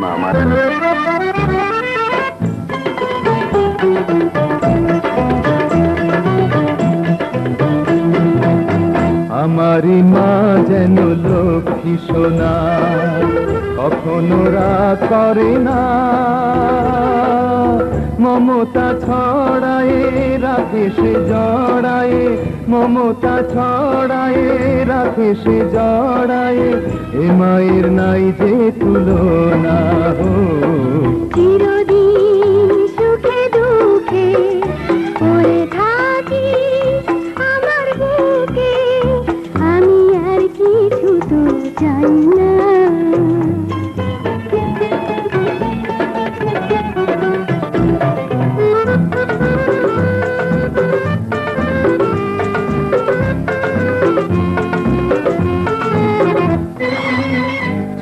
মা আমার আমারি মা যেন লক্ষ্মী সোনা কখনো রা করে না। মমতা ছড়ায়ে সে জড়ায়ে, মমতা ছড়ায়ে রাখে সে জড়ায়ে, এ মায়ের নাই যে তুলনা হো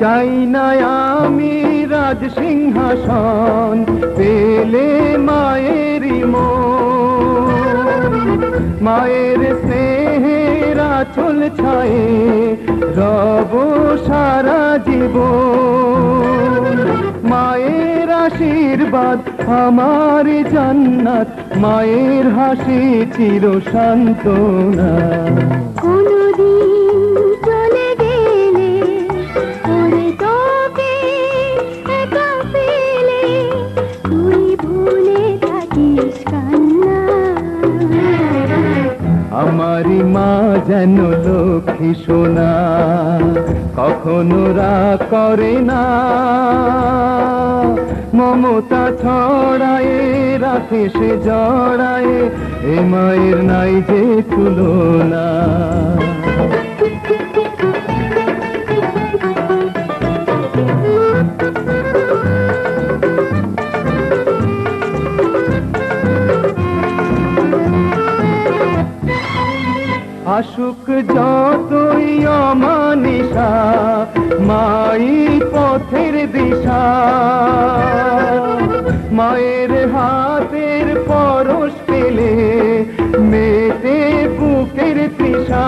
চাই না আমি রাজ সিংহাসন, পেলে মায়েরই মন। মায়ের স্নেহের আচল ছায়ে রব সারা জীব মায়ের আশীর্বাদ আমার জান্নাত, মায়ের হাসি চির সান্ত্বনা আমারি মা যেন লক্ষ্মী সোনা, কখনো রাগ করে না। মমতা ছড়ায়ে রাখে সে জড়ায়ে, এ মায়ের নাই যে তুলনা। আসুক যতই অমানিসা, মাই পথের দিশা। মায়ের হাতের পরশ পেলে মেতে বুকের তৃষা।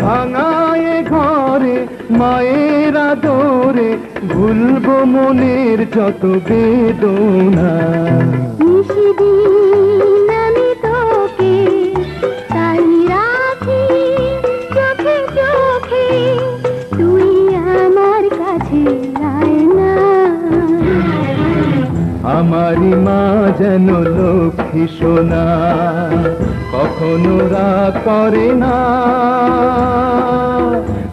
ভাঙায় ঘরে মায়ের আদরে ভুলবো মনের যত বেদনা। আমারি মা যেন লক্ষ্মী সোনা, কখনো রাগ করে না।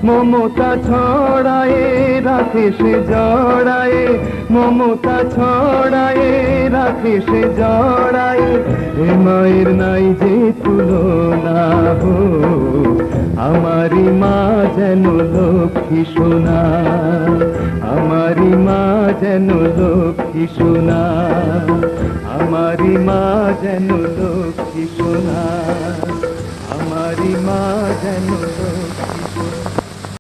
মমতা ছড়ায়ে রাখে সে জড়ায়ে, মমতা ছড়ায়ে রাখে সে জড়ায়ে, এ মায়ের নাই যে তুলনা হো আমারি মা যেন লক্ষ্মী সোনা। যেন লক্ষ্মী সোনা আমারি মা যেন লক্ষ্মী সোনা আমারি মা যেন লক্ষ্মী